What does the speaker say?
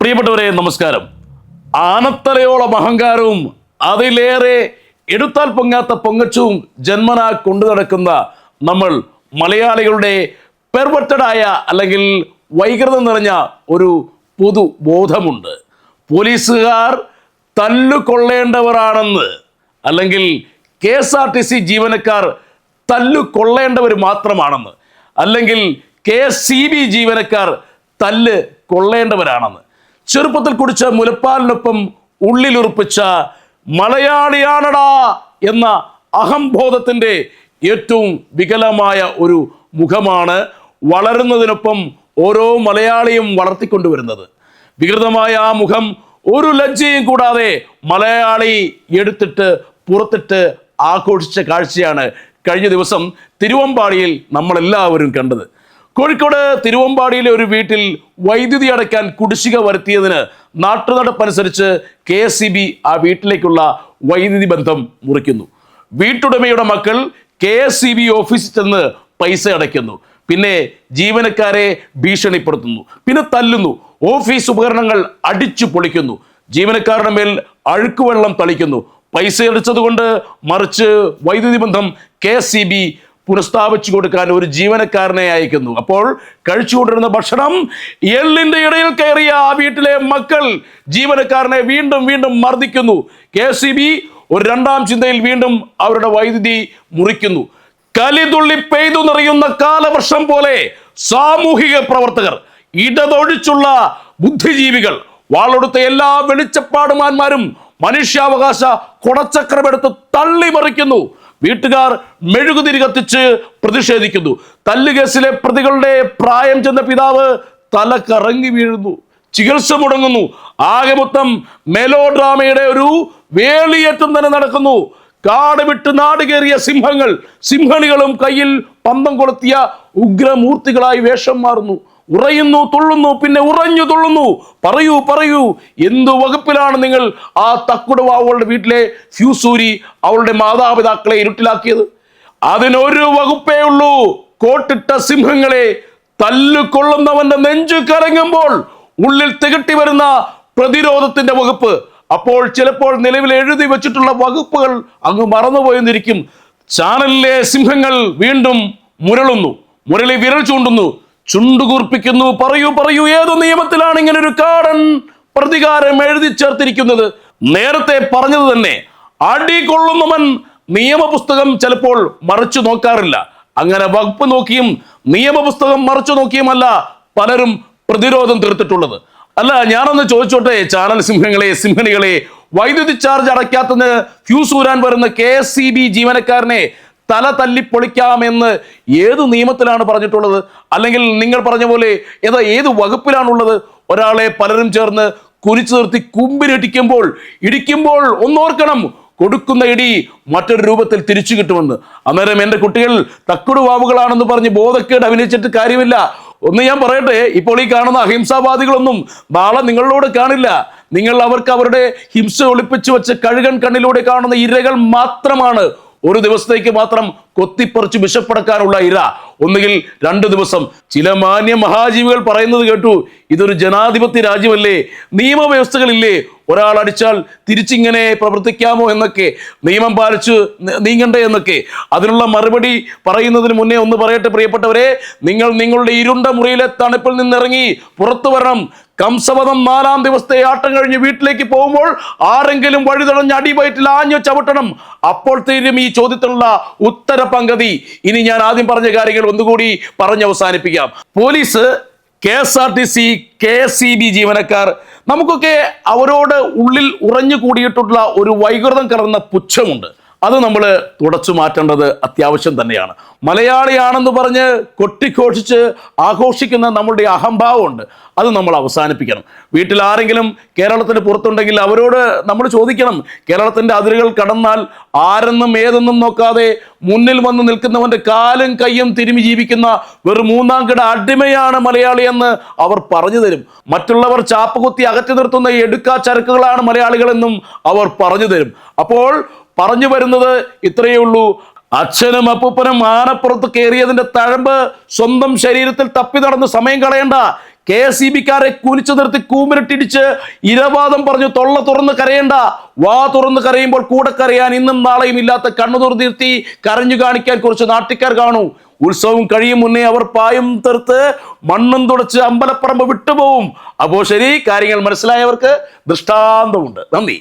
പ്രിയപ്പെട്ടവരെ നമസ്കാരം. ആനത്തലയോളം അഹങ്കാരവും അതിലേറെ എടുത്താൽ പൊങ്ങാത്ത പൊങ്ങച്ചവും ജന്മന കൊണ്ടു നടക്കുന്ന നമ്മൾ മലയാളികളുടെ പെർവട്ടഡായ അല്ലെങ്കിൽ വൈകൃതം നിറഞ്ഞ ഒരു പൊതു ബോധമുണ്ട് പോലീസുകാർ തല്ലുകൊള്ളേണ്ടവരാണെന്ന് അല്ലെങ്കിൽ K S R T C ജീവനക്കാർ തല്ലുകൊള്ളേണ്ടവർ മാത്രമാണെന്ന് അല്ലെങ്കിൽ കെ എസ് സി ബി ജീവനക്കാർ തല്ല് കൊള്ളേണ്ടവരാണെന്ന് ചെറുപ്പത്തിൽ കുടിച്ച മുലപ്പാലിനൊപ്പം ഉള്ളിലുറപ്പിച്ച മലയാളിയാണടാ എന്ന അഹംബോധത്തിന്റെ ഏറ്റവും വികലമായ ഒരു മുഖമാണ് വളരുന്നതിനൊപ്പം ഓരോ മലയാളിയും വളർത്തിക്കൊണ്ടുവരുന്നത്. വികൃതമായ ആ മുഖം ഒരു ലജ്ജയും കൂടാതെ മലയാളി എടുത്തിട്ട് പുറത്തിട്ട് ആഘോഷിച്ച കാഴ്ചയാണ് കഴിഞ്ഞ ദിവസം തിരുവമ്പാടിയിൽ നമ്മളെല്ലാവരും കണ്ടത്. കോഴിക്കോട് തിരുവമ്പാടിയിലെ ഒരു വീട്ടിൽ വൈദ്യുതി അടയ്ക്കാൻ കുടിശ്ശിക വരുത്തിയതിന് നാട്ടുനടപ്പനുസരിച്ച് കെ എസ് സി ബി ആ വീട്ടിലേക്കുള്ള വൈദ്യുതി ബന്ധം മുറിക്കുന്നു. വീട്ടുടമയുടെ മക്കൾ കെ എസ് സി ബി ഓഫീസിൽ ചെന്ന് പൈസ അടയ്ക്കുന്നു. പിന്നെ ജീവനക്കാരെ ഭീഷണിപ്പെടുത്തുന്നു. പിന്നെ തല്ലുന്നു. ഓഫീസ് ഉപകരണങ്ങൾ അടിച്ചു പൊളിക്കുന്നു. ജീവനക്കാരുടെ മേൽ അഴുക്കുവെള്ളം തളിക്കുന്നു. പൈസ അടിച്ചതുകൊണ്ട് മറിച്ച് വൈദ്യുതി ബന്ധം കെ എസ് സി ബി പുനഃസ്ഥാപിച്ചു കൊടുക്കാൻ ഒരു ജീവനക്കാരനെ അയക്കുന്നു. അപ്പോൾ കഴിച്ചുകൊണ്ടിരുന്ന ഭക്ഷണം എല്ലിന്റെ ഇടയിൽ കയറിയ ആ വീട്ടിലെ മക്കൾ ജീവനക്കാരനെ വീണ്ടും വീണ്ടും മർദ്ദിക്കുന്നു. കെ സി ബി ഒരു രണ്ടാം ചിന്തയിൽ വീണ്ടും അവരുടെ വൈദ്യുതി മുറിക്കുന്നു. കലിതുള്ളി പെയ്തു നിറയുന്ന കാലവർഷം പോലെ സാമൂഹിക പ്രവർത്തകർ ഇടതൊഴിച്ചുള്ള ബുദ്ധിജീവികൾ വാളെടുത്ത എല്ലാ വെളിച്ചപ്പാടുമാന്മാരും മനുഷ്യാവകാശ കുടച്ചക്രമെടുത്ത് തള്ളിമറിക്കുന്നു. വീട്ടുകാർ മെഴുകുതിരി കത്തിച്ച് പ്രതിഷേധിക്കുന്നു. തല്ലുകേസിലെ പ്രതികളുടെ പ്രായം ചെന്ന പിതാവ് തല കറങ്ങി വീഴുന്നു. ചികിത്സ മുടങ്ങുന്നു. ആകെ മൊത്തം മെലോ ഡ്രാമയുടെ ഒരു വേലിയേറ്റം തന്നെ നടക്കുന്നു. കാട് വിട്ട് നാട് കയറിയ സിംഹങ്ങൾ സിംഹണികളും കയ്യിൽ പന്തം കൊളുത്തിയ ഉഗ്രമൂർത്തികളായി വേഷം മാറുന്നു. ഉറയുന്നു തുള്ളുന്നു പിന്നെ ഉറഞ്ഞു തുള്ളുന്നു. പറയൂ പറയൂ എന്തു വകുപ്പിലാണ് നിങ്ങൾ ആ തക്കുടവ അവളുടെ വീട്ടിലെ ഫ്യൂസൂരി അവളുടെ മാതാപിതാക്കളെ ഇരുട്ടിലാക്കിയത്? അതിനൊരു വകുപ്പേ ഉള്ളൂ. കോട്ടിട്ട സിംഹങ്ങളെ തല്ലുകൊള്ളുന്നവന്റെ നെഞ്ചു കലങ്ങുമ്പോൾ ഉള്ളിൽ തികട്ടി വരുന്ന പ്രതിരോധത്തിന്റെ വകുപ്പ്. അപ്പോൾ ചിലപ്പോൾ നിലവിൽ എഴുതി വെച്ചിട്ടുള്ള വകുപ്പുകൾ അങ്ങ് മറന്നുപോയെന്നിരിക്കും. ചാനലിലെ സിംഹങ്ങൾ വീണ്ടും മുരളുന്നു. മുരളി വിരൽ ചൂണ്ടുന്നു. ചുണ്ടുകൂർപ്പിക്കുന്നു. പറയൂ പറയൂ ഏത് നിയമത്തിലാണ് ഇങ്ങനെ ഒരു കാടൻ പ്രതികാരം എഴുതി ചേർത്തിരിക്കുന്നത്? നേരത്തെ പറഞ്ഞത് തന്നെ അടി കൊള്ളുന്നവൻ നിയമപുസ്തകം ചിലപ്പോൾ മറിച്ചു നോക്കാറില്ല. അങ്ങനെ വകുപ്പ് നോക്കിയും നിയമപുസ്തകം മറിച്ചു നോക്കിയുമല്ല പലരും പ്രതിരോധം തീർത്തിട്ടുള്ളത്. അല്ല ഞാനൊന്ന് ചോദിച്ചോട്ടെ ചാനൽ സിംഹങ്ങളെ സിംഹണികളെ വൈദ്യുതി ചാർജ് അടയ്ക്കാത്തതിന് ഫ്യൂസ് ഊരാൻ വരുന്ന കെ എസ് സി ബി ജീവനക്കാരനെ തല തല്ലി പൊളിക്കാമെന്ന് ഏത് നിയമത്തിലാണ് പറഞ്ഞിട്ടുള്ളത്? അല്ലെങ്കിൽ നിങ്ങൾ പറഞ്ഞ പോലെ ഏതാ ഏത് വകുപ്പിലാണുള്ളത്? ഒരാളെ പലരും ചേർന്ന് കുരിച്ചു നിർത്തി കുമ്പിലിടിക്കുമ്പോൾ ഇടിക്കുമ്പോൾ ഒന്നോർക്കണം കൊടുക്കുന്ന ഇടി മറ്റൊരു രൂപത്തിൽ തിരിച്ചു കിട്ടുമെന്ന്. അന്നേരം എന്റെ കുട്ടികൾ തക്കുടുവാവുകളാണെന്ന് പറഞ്ഞ് ബോധക്കേട് അഭിനയിച്ചിട്ട് കാര്യമില്ല. ഒന്ന് ഞാൻ പറയട്ടെ ഇപ്പോൾ ഈ കാണുന്ന അഹിംസാവാദികളൊന്നും നാളെ നിങ്ങളോട് കാണില്ല. നിങ്ങൾ അവർക്ക് അവരുടെ ഹിംസ ഒളിപ്പിച്ചു വെച്ച കഴുകൻ കണ്ണിലൂടെ കാണുന്ന ഇരകൾ മാത്രമാണ് ഒരു ദിവസത്തേക്ക് മാത്രം കൊത്തിപ്പറിച്ച് വിശപ്പടക്കാനുള്ള ഇര. ഒന്നുകിൽ രണ്ട് ദിവസം. ചില മാന്യ മഹാജീവികൾ പറയുന്നത് കേട്ടു ഇതൊരു ജനാധിപത്യ രാജ്യമല്ലേ? നിയമവ്യവസ്ഥകളില്ലേ? ഒരാൾ അടിച്ചാൽ തിരിച്ചിങ്ങനെ പ്രവർത്തിക്കാമോ എന്നൊക്കെ. നിയമം പാലിച്ച് നീങ്ങണ്ടേ എന്നൊക്കെ. അതിനുള്ള മറുപടി പറയുന്നതിന് മുന്നേ ഒന്ന് പറയട്ടെ പ്രിയപ്പെട്ടവരെ. നിങ്ങൾ നിങ്ങളുടെ ഇരുണ്ട മുറിയിലെ തണുപ്പിൽ നിന്നിറങ്ങി പുറത്തു വരണം. കംസവധം നാലാം ദിവസത്തെ ആട്ടം കഴിഞ്ഞ് വീട്ടിലേക്ക് പോകുമ്പോൾ ആരെങ്കിലും വഴിതടഞ്ഞ് അടിവയറ്റിൽ ആഞ്ഞു ചവിട്ടണം. അപ്പോൾ തീരും ഈ ചോദ്യത്തിനുള്ള ഉത്തര പങ്കതി. ഇനി ഞാൻ ആദ്യം പറഞ്ഞ കാര്യങ്ങൾ ഒന്നുകൂടി പറഞ്ഞ് അവസാനിപ്പിക്കാം. Police K S R T C K S C B ജീവനക്കാർ നമുക്കൊക്കെ അവരോട് ഉള്ളിൽ ഉറഞ്ഞു കൂടിയിട്ടുള്ള ഒരു വൈകൃതം കലർന്ന പുച്ഛമുണ്ട്. അത് നമ്മൾ തുടച്ചു മാറ്റേണ്ടത് അത്യാവശ്യം തന്നെയാണ്. മലയാളിയാണെന്ന് പറഞ്ഞ് കൊട്ടിഘോഷിച്ച് ആഘോഷിക്കുന്ന നമ്മളുടെ അഹംഭാവമുണ്ട്. അത് നമ്മൾ അവസാനിപ്പിക്കണം. വീട്ടിൽ ആരെങ്കിലും കേരളത്തിന് പുറത്തുണ്ടെങ്കിൽ അവരോട് നമ്മൾ ചോദിക്കണം. കേരളത്തിന്റെ അതിരുകൾ കടന്നാൽ ആരെന്നും ഏതെന്നും നോക്കാതെ മുന്നിൽ വന്ന് നിൽക്കുന്നവന്റെ കാലും കയ്യും തിരുമി ജീവിക്കുന്ന വെറും മൂന്നാം കിട അടിമയാണ് മലയാളി എന്ന് അവർ പറഞ്ഞു തരും. മറ്റുള്ളവർ ചാപ്പുകുത്തി അകറ്റി നിർത്തുന്ന എടുക്കാ ചരക്കുകളാണ് മലയാളികളെന്നും അവർ പറഞ്ഞു തരും. അപ്പോൾ പറഞ്ഞു വരുന്നത് ഇത്രയേ ഉള്ളൂ. അച്ഛനും അപ്പൂപ്പനും ആനപ്പുറത്ത് കയറിയതിന്റെ തഴമ്പ് സ്വന്തം ശരീരത്തിൽ തപ്പി നടന്ന് സമയം കളയണ്ട. കെ എസ് ഇ ബിക്കാരെ കുനിച്ചു നിർത്തി കൂമിരട്ടിടിച്ച് ഇരവാദം പറഞ്ഞു തൊള്ള തുറന്ന് കരയണ്ട. വാ തുറന്ന് കരയുമ്പോൾ കൂടെ കരയാൻ ഇന്നും നാളെയും ഇല്ലാത്ത കണ്ണു തുറന്നിരുത്തി കരഞ്ഞു കാണിക്കാൻ കുറച്ച് നാട്ടിക്കാർ കാണൂ. ഉത്സവം കഴിയും മുന്നേ അവർ പായും തെറുത്ത് മണ്ണും തുടച്ച് അമ്പലപ്പറമ്പ് വിട്ടുപോകും അപ്പോൾ ശരി കാര്യങ്ങൾ മനസ്സിലായവർക്ക് ദൃഷ്ടാന്തമുണ്ട്. നന്ദി.